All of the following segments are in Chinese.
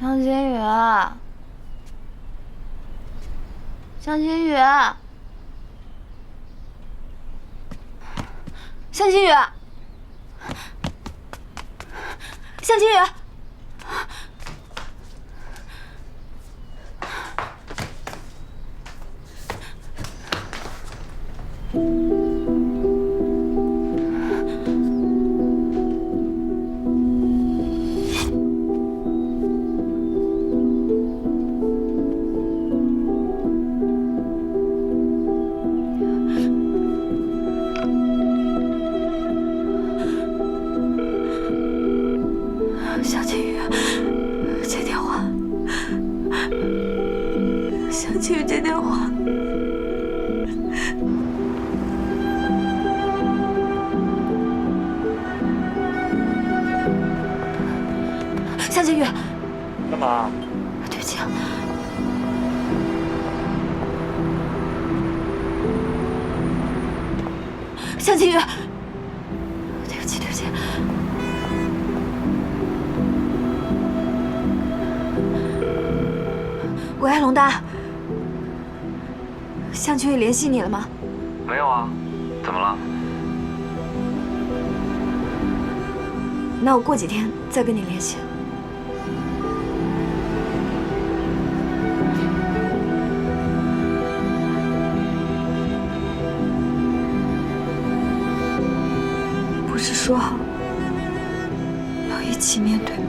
向金宇，向金宇，向金宇，向金宇。向金宇，接电话。向金宇接电话。向金宇，干嘛？对不起啊。向金宇，喂，龙丹，向秋雨联系你了吗？没有啊，怎么了？那我过几天再跟你联系。不是说好要一起面对吗？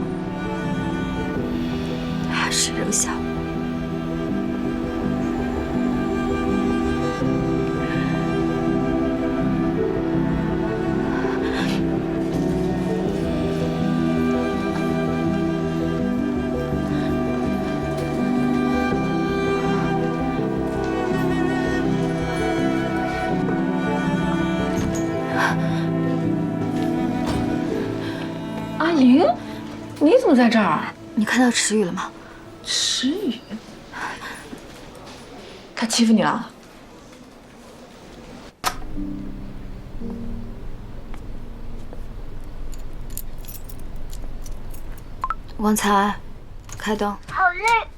还是扔下我？你怎么在这儿？你看到池宇了吗？池宇，他欺负你了？王才，开灯。好累。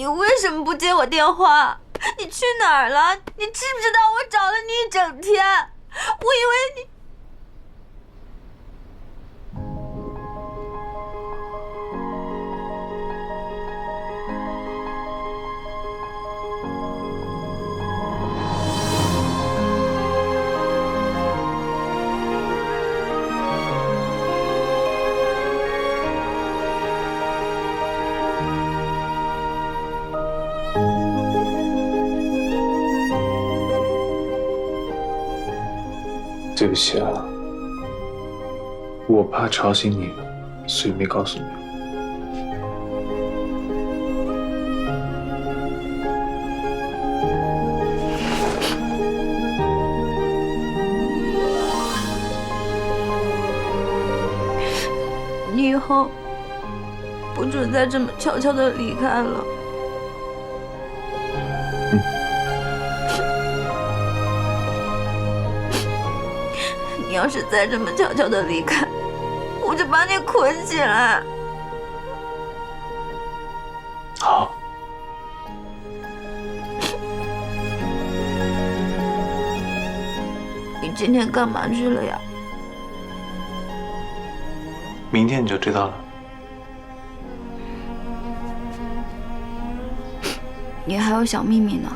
你为什么不接我电话？你去哪儿了？你知不知道我找了你一整天？我以为你……对不起啊，我怕吵醒你，所以没告诉你。你以后不准再这么悄悄的离开了。你要是再这么悄悄的离开，我就把你捆起来。好，你今天干嘛去了呀？明天你就知道了。你还有小秘密呢。